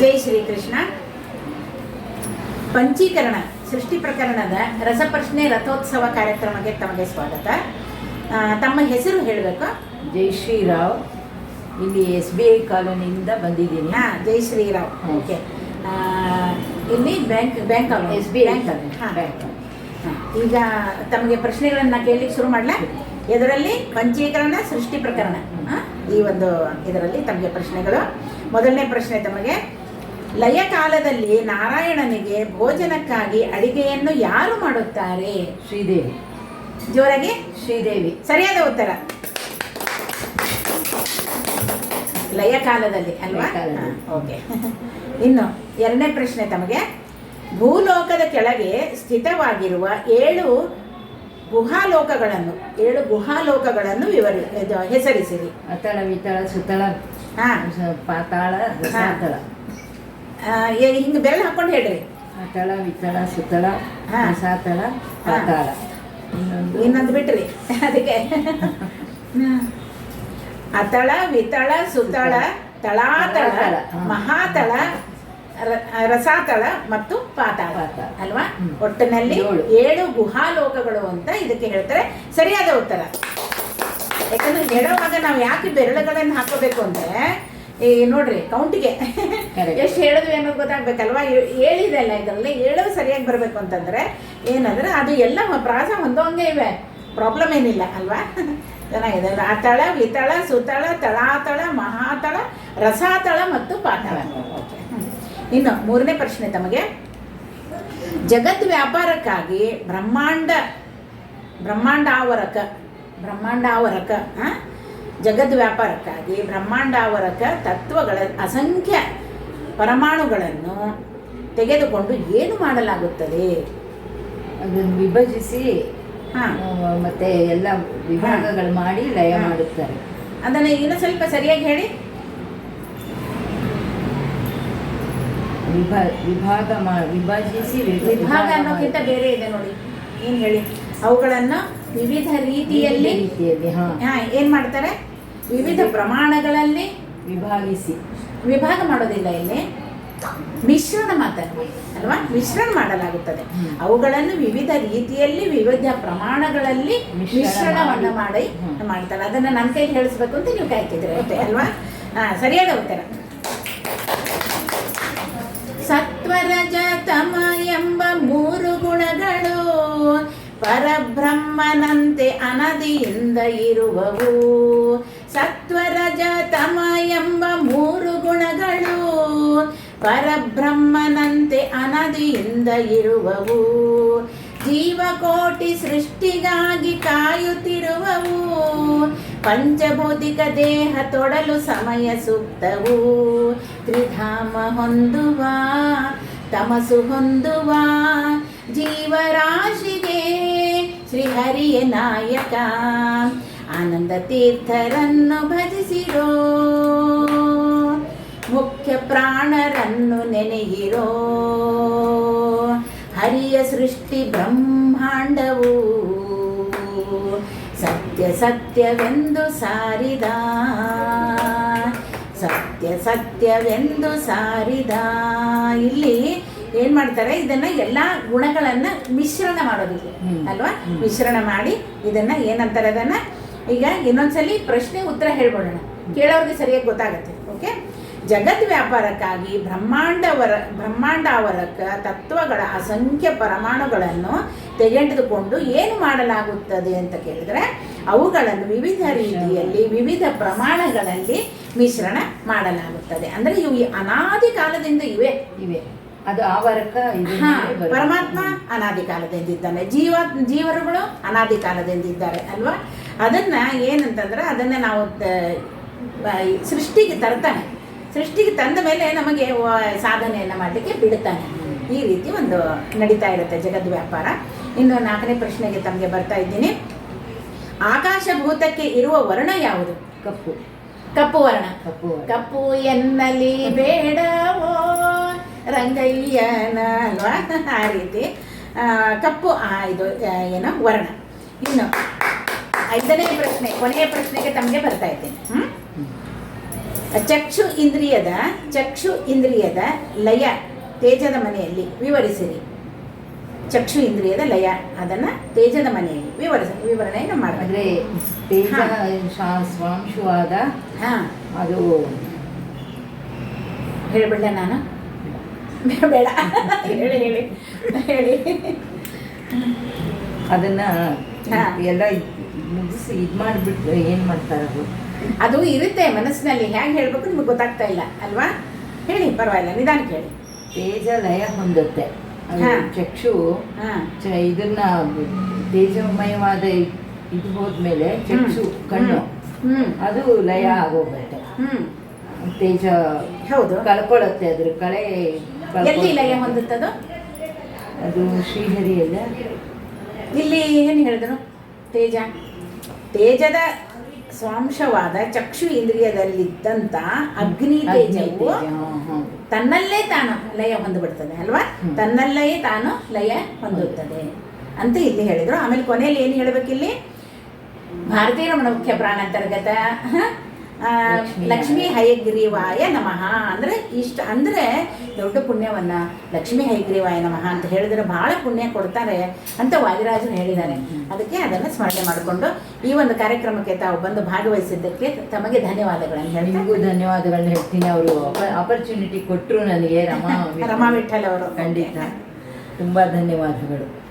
ಜೈ ಶ್ರೀಕೃಷ್ಣ. ಪಂಚೀಕರಣ ಸೃಷ್ಟಿ ಪ್ರಕರಣದ ರಸಪ್ರಶ್ನೆ ರಥೋತ್ಸವ ಕಾರ್ಯಕ್ರಮಕ್ಕೆ ತಮಗೆ ಸ್ವಾಗತ. ತಮ್ಮ ಹೆಸರು ಹೇಳಬೇಕು? ಜೈ ಶ್ರೀರಾವ್. ಇಲ್ಲಿ ಎಸ್ ಬಿ ಐ ಕಾಲೋನಿಯಿಂದ ಬಂದಿದ್ದೀನಿ. ಹಾಂ ಜೈ ಶ್ರೀರಾವ್. ಓಕೆ ಇಲ್ಲಿ bank bank S B I bank ಹಾಂ. ಬ್ಯಾಂಕ್ ಹಾಂ. ಈಗ ತಮಗೆ ಪ್ರಶ್ನೆಗಳನ್ನು ಕೇಳಲಿಕ್ಕೆ ಶುರು ಮಾಡಲ? ಇದರಲ್ಲಿ ಪಂಚೀಕರಣ ಸೃಷ್ಟಿ ಪ್ರಕರಣ. ಹಾಂ? ಈ ಒಂದು ಇದರಲ್ಲಿ ತಮಗೆ ಪ್ರಶ್ನೆಗಳು. ಮೊದಲನೇ ಪ್ರಶ್ನೆ ತಮಗೆ ಲಯ ಕಾಲದಲ್ಲಿ ನಾರಾಯಣನಿಗೆ ಭೋಜನಕ್ಕಾಗಿ ಅಡಿಗೆಯನ್ನು ಯಾರು ಮಾಡುತ್ತಾರೆ? ಶ್ರೀದೇವಿ. ಜೋರಾಗಿ? ಶ್ರೀದೇವಿ. ಸರಿಯಾದ ಉತ್ತರ. ಲಯ ಕಾಲದಲ್ಲಿ ಅಲ್ವಾ ಓಕೆ. ಇನ್ನು ಎರಡನೇ ಪ್ರಶ್ನೆ ತಮಗೆ ಭೂಲೋಕದ ಕೆಳಗೆ ಸ್ಥಿತವಾಗಿರುವ ಏಳು ಗುಹಾಲೋಕಗಳನ್ನು ಏಳು ಗುಹಾಲೋಕಗಳನ್ನು ವಿವರಿ ಹೆಸರಿಸಿರಿ. ಅತಳ ವಿತಳ ಸುತಳ ಹಾಂ. ಪಾತಾಳ ಸಾತಳ ಹಿಂಗೆ ಬೆಲ್ಲ ಹಾಕೊಂಡು ಹೇಳ್ರಿ. ಅತಳ ವಿತಳ ಸುತಳ ಸಾತಳ ಪಾತಾಳ. ಇನ್ನೊಂದು. ಬಿಟ್ರಿ. ಅದಕ್ಕೆ. ಅತಳ ವಿತಳ ಸುತಳ ತಳಾತಳ. ಮಹಾತಳ ರಸಾತಳ ಮತ್ತು ಪಾತಾಳ. ಅಲ್ವಾ? ಒಟ್ಟಿನಲ್ಲಿ ಏಳು. ಗುಹಾಲೋಕಗಳು ಅಂತ ಇದಕ್ಕೆ ಹೇಳ್ತಾರೆ. ಸರಿಯಾದ ಉತ್ತರ. ಯಾಕಂದ್ರೆ ಹೇಳುವಾಗ ನಾವು ಯಾಕೆ ಬೆರಳುಗಳನ್ನು ಹಾಕೋಬೇಕು ಅಂದ್ರೆ ಈ ನೋಡ್ರಿ ಕೌಂಟಿಗೆ. ಎಷ್ಟು ಹೇಳಿದ್ವಿ ಅನ್ನೋದು ಗೊತ್ತಾಗ್ಬೇಕಲ್ವಾ? ಹೇಳಿದೆ ಅಲ್ಲ ಇದರಲ್ಲಿ ಹೇಳೋದು ಸರಿಯಾಗಿ ಬರಬೇಕು ಅಂತಂದ್ರೆ ಏನಂದ್ರೆ ಅದು ಎಲ್ಲ ಪ್ರಾಸ ಹೊಂದೋಂಗೆ ಇವೆ. ಪ್ರಾಬ್ಲಮ್ ಏನಿಲ್ಲ ಅಲ್ವಾ? ಚೆನ್ನಾಗಿದೆ ಆತಳ ವಿತಳ ಸುತಳ ತಳಾತಳ ಮಹಾತಳ ರಸಾತಳ ಮತ್ತು ಪಾತಾಳ. ಇನ್ನು ಮೂರನೇ ಪ್ರಶ್ನೆ ತಮಗೆ. ಜಗತ್ ವ್ಯಾಪಾರಕ್ಕಾಗಿ ಬ್ರಹ್ಮಾಂಡ ಬ್ರಹ್ಮಾಂಡಾವರಕ ಬ್ರಹ್ಮಾಂಡಾವರಕ ಹಾಂ? ಜಗದ್ ವ್ಯಾಪಾರಕ್ಕಾಗಿ ಬ್ರಹ್ಮಾಂಡಾವರಕ ತತ್ವಗಳ ಅಸಂಖ್ಯ ಪರಮಾಣುಗಳನ್ನು ತೆಗೆದುಕೊಂಡು ಏನು ಮಾಡಲಾಗುತ್ತದೆ? ಅದನ್ನು ವಿಭಜಿಸಿ ಹಾಂ. ಮತ್ತೆ ಎಲ್ಲ ವಿಭಾಗಗಳು ಮಾಡಿ ಲಯ ಮಾಡುತ್ತಾರೆ. ಅದನ್ನು ಇನ್ನೂ ಸ್ವಲ್ಪ ಸರಿಯಾಗಿ ಹೇಳಿ. ವಿಭಾ ವಿಭಾಗ ಮಾ ವಿಭಜಿಸಿ ವಿಭಾಗ ಅನ್ನೋಕ್ಕಿಂತ ಬೇರೆ ಇದೆ ನೋಡಿ. ಏನು ಹೇಳಿ? ಅವುಗಳನ್ನು ವಿವಿಧ ರೀತಿಯಲ್ಲಿ ರೀತಿಯಲ್ಲಿ ಹಾ. ಏನು ಮಾಡ್ತಾರೆ? ವಿವಿಧ ಪ್ರಮಾಣಗಳಲ್ಲಿ ವಿಭಾಗಿಸಿ. ವಿಭಾಗ ಮಾಡೋದಿಲ್ಲ ಇಲ್ಲಿ. ಮಿಶ್ರಣ ಮಾತಾಡಿ ಅಲ್ವಾ? ಮಿಶ್ರಣ ಮಾಡಲಾಗುತ್ತದೆ. ಅವುಗಳನ್ನು ವಿವಿಧ ರೀತಿಯಲ್ಲಿ ವಿವಿಧ ಪ್ರಮಾಣಗಳಲ್ಲಿ ಮಿಶ್ರಣ ಮಿಶ್ರಣವನ್ನು ಮಾಡಿ. ಮಾಡಿ. ಮಾಡ್ತಾರೆ. ಅದನ್ನ ನನ್ನ ಕೈಗೆ ಹೇಳಿಸ್ಬೇಕು ಅಂತ ನೀವು ಕಾಯ್ತಿದ್ರೆ ಅಲ್ವಾ? ಹಾಂ ಸರಿಯಾದ ಉತ್ತರ. ಸತ್ವರಜ ತಮ ಎಂಬ ಮೂರು ಗುಣಗಳು ಪರಬ್ರಹ್ಮನಂತೆ ಅನದಿಯಿಂದ ಇರುವವು. ಸತ್ವರಜ ತಮ ಎಂಬ ಮೂರು ಗುಣಗಳು ಪರಬ್ರಹ್ಮನಂತೆ ಅನದಿಯಿಂದ ಇರುವವು. ಜೀವಕೋಟಿ ಸೃಷ್ಟಿಗಾಗಿ ಕಾಯುತ್ತಿರುವವು. ಪಂಚಭೌತಿಕ ದೇಹ ತೊಡಲು ಸಮಯ ಸೂಕ್ತವು. ತ್ರಿಧಾಮ ಹೊಂದುವ ತಮಸು ಹೊಂದುವ ಜೀವರಾಶಿಗೆ ಶ್ರೀಹರಿಯ ನಾಯಕ. ಆನಂದ ತೀರ್ಥರನ್ನು ಭಜಿಸಿರೋ, ಮುಖ್ಯ ಪ್ರಾಣರನ್ನು ನೆನೆಯಿರೋ. ಹರಿಯ ಸೃಷ್ಟಿ ಬ್ರಹ್ಮಾಂಡವು. ಸತ್ಯ ಸತ್ಯವೆಂದು ಸಾರಿದ. ಸತ್ಯ ಸತ್ಯವೆಂದು ಸಾರಿದ. ಇಲ್ಲಿ ಏನ್ ಮಾಡ್ತಾರೆ? ಇದನ್ನ ಎಲ್ಲ ಗುಣಗಳನ್ನ ಮಿಶ್ರಣ ಮಾಡೋದಿಲ್ಲ. ಅಲ್ವಾ. ಮಿಶ್ರಣ ಮಾಡಿ ಇದನ್ನ ಏನಂತಾರೆ ಅದನ್ನ? ಈಗ ಇನ್ನೊಂದ್ಸಲಿ ಪ್ರಶ್ನೆ ಉತ್ತರ ಹೇಳ್ಬೋಣ ಕೇಳೋರಿಗೆ ಸರಿಯಾಗಿ ಗೊತ್ತಾಗತ್ತೆ. ಓಕೆ ಜಗತ್ ವ್ಯಾಪಾರಕ್ಕಾಗಿ ಬ್ರಹ್ಮಾಂಡವರ ಬ್ರಹ್ಮಾಂಡಾವರಕ ತತ್ವಗಳ ಅಸಂಖ್ಯ ಪರಮಾಣುಗಳನ್ನು ತೆಗೆದುಕೊಂಡು ಏನು ಮಾಡಲಾಗುತ್ತದೆ ಅಂತ ಕೇಳಿದ್ರೆ ಅವುಗಳನ್ನು ವಿವಿಧ ರೀತಿಯಲ್ಲಿ ವಿವಿಧ ಪ್ರಮಾಣಗಳಲ್ಲಿ ಮಿಶ್ರಣ ಮಾಡಲಾಗುತ್ತದೆ. ಅಂದ್ರೆ ಇವು ಅನಾದಿ ಕಾಲದಿಂದ ಇವೆ. ಇವೆ. ಅದು ಆವರಕ ಪರಮಾತ್ಮ ಅನಾದಿ ಕಾಲದಿಂದ ಇದ್ದಾನೆ. ಜೀವ ಜೀವರುಗಳು ಅನಾದಿ ಕಾಲದಿಂದ ಇದ್ದಾರೆ ಅಲ್ವಾ? ಅದನ್ನ ಏನಂತಂದ್ರೆ ಅದನ್ನ ನಾವು ಸೃಷ್ಟಿಗೆ ತರ್ತಾನೆ. ಸೃಷ್ಟಿಗೆ ತಂದ ಮೇಲೆ ನಮಗೆ ಸಾಧನೆಯನ್ನ ಮಾಡಲಿಕ್ಕೆ ಬಿಡುತ್ತಾನೆ. ಈ ರೀತಿ ಒಂದು ನಡೀತಾ ಇರುತ್ತೆ ಜಗದ್ ವ್ಯಾಪಾರ. ಇನ್ನು ನಾಲ್ಕನೇ ಪ್ರಶ್ನೆಗೆ ತಮಗೆ ಬರ್ತಾ ಇದ್ದೀನಿ. ಆಕಾಶಭೂತಕ್ಕೆ ಇರುವ ವರ್ಣ ಯಾವುದು? ಕಪ್ಪು. ಕಪ್ಪು ವರ್ಣ. ಕಪ್ಪು ಕಪ್ಪು ಎನ್ನಲಿ ಬೇಡವೋ ರಂಗಯ್ಯನ ಅಲ್ವಾ? ಆ ರೀತಿ. ಕಪ್ಪು ಆ, ಇದು ಏನೋ ವರ್ಣ. ಇನ್ನು ಐದನೇ ಪ್ರಶ್ನೆ ಕೊನೆಯ ಪ್ರಶ್ನೆಗೆ ತಮಗೆ ಬರ್ತಾ ಇದ್ದೀನಿ? ಚಕ್ಷು ಇಂದ್ರಿಯದ ಚಕ್ಷು ಇಂದ್ರಿಯದ ಲಯ ತೇಜದ ಮನೆಯಲ್ಲಿ ವಿವರಿಸಿರಿ. ಚಕ್ಷು ಇಂದ್ರಿಯದ ಲಯ ಅದನ್ನ ತೇಜದ ಮನೆಯಲ್ಲಿ ವಿವರಿಸ ವಿವರಣೆಯನ್ನು ಮಾಡಬೇಕು. ಅಂದ್ರೆ ತೇಜ ಸ್ವಾಂಶವಾದ ಹಾ. ಅದು ಹೇಳ್ಬಿಡ್ಲೆ ನಾನು? ಬೇಡ ಹೇಳಿ ಹೇಳಿ ಹೇಳಿ. ಅದನ್ನ. ಎಲ್ಲ ಮುಗಿಸಿ ಇದು ಮಾಡಿಬಿಟ್ಟು ಏನು ಮಾಡ್ತಾರೆ ಅದು ಅದು ಇರುತ್ತೆ ಮನಸ್ಸಿನಲ್ಲಿ. ಹೇಗೆ ಹೇಳ್ಬೇಕು ನಿಮಗೆ ಗೊತ್ತಾಗ್ತಾ ಇಲ್ಲ ಅಲ್ವಾ? ಹೇಳಿ ಪರವಾಗಿಲ್ಲ ನಿಧಾನ ಕೇಳಿ. ತೇಜ ಲಯ ಹೊಂದುತ್ತೆ. ಚಕ್ಷು ಇದನ್ನ ತೇಜಮಯವಾದ ಇದು ಹೋದ್ಮೇಲೆ ಚಕ್ಷು ಕಣ್ಣು. ಹ್ಮ್. ಅದು ಲಯ ಆಗೋಗುತ್ತೆ ಹ್ಮ್. ತೇಜ ಹೌದು. ಕಳ್ಕೊಳ್ಳುತ್ತೆ ಅದ್ರ ಕಳೆ ಎಲ್ಲಿ. ಲಯ ಹೊಂದುತ್ತದು ಅದು? ಶ್ರೀಹರಿಯಲ್ಲ. ಇಲ್ಲಿ ಏನು ಹೇಳಿದ್ರು ತೇಜ. ತೇಜದ ಸ್ವಾಂಶವಾದ ಚಕ್ಷು ಇಂದ್ರಿಯದಲ್ಲಿದ್ದಂತ ಅಗ್ನಿ ತೇಜವು. ತನ್ನಲ್ಲೇ ತಾನು ಲಯ ಹೊಂದಿಬಿಡ್ತದೆ ಅಲ್ವಾ? ತನ್ನಲ್ಲೇ ತಾನು ಲಯ ಹೊಂದುತ್ತದೆ. ಅಂತ ಇಲ್ಲಿ ಹೇಳಿದ್ರು. ಆಮೇಲೆ ಕೊನೆಯಲ್ಲಿ ಏನು ಹೇಳ್ಬೇಕಿಲ್ಲಿ? ಭಾರತೀಯ ರಮಣ ಮುಖ್ಯ ಪ್ರಾಣಾಂತರ್ಗತ ಹ? ಲಕ್ಷ್ಮೀ. ಹಯಗ್ರೀವಾಯ ನಮಃ. ಅಂದ್ರೆ ಇಷ್ಟ ಅಂದ್ರೆ ದೊಡ್ಡ ಪುಣ್ಯವನ್ನ ಲಕ್ಷ್ಮೀ ಹಯಗ್ರೀವಾಯ ನಮಃ ಅಂತ ಹೇಳಿದ್ರೆ ಬಹಳ ಪುಣ್ಯ ಕೊಡ್ತಾರೆ ಅಂತ ವಾದಿರಾಜರು ಹೇಳಿದ್ದಾರೆ. ಅದಕ್ಕೆ ಅದನ್ನು ಸ್ಮರಣೆ ಮಾಡಿಕೊಂಡು ಈ ಒಂದು ಕಾರ್ಯಕ್ರಮಕ್ಕೆ ತಾವು ಬಂದು ಭಾಗವಹಿಸಿದ್ದಕ್ಕೆ ತಮಗೆ ಧನ್ಯವಾದಗಳನ್ನು ಹೇಳಿಗೂ ನಿಮಗೂ ಧನ್ಯವಾದಗಳನ್ನ ಹೇಳ್ತೀನಿ. ಅವರು ಅಪರ್ಚುನಿಟಿ ಕೊಟ್ಟರು ನನಗೆ ರಮಾ ರಮಾ ವಿಠಲ್ ಅವರು. ಖಂಡಿತ. ತುಂಬಾ ಧನ್ಯವಾದಗಳು.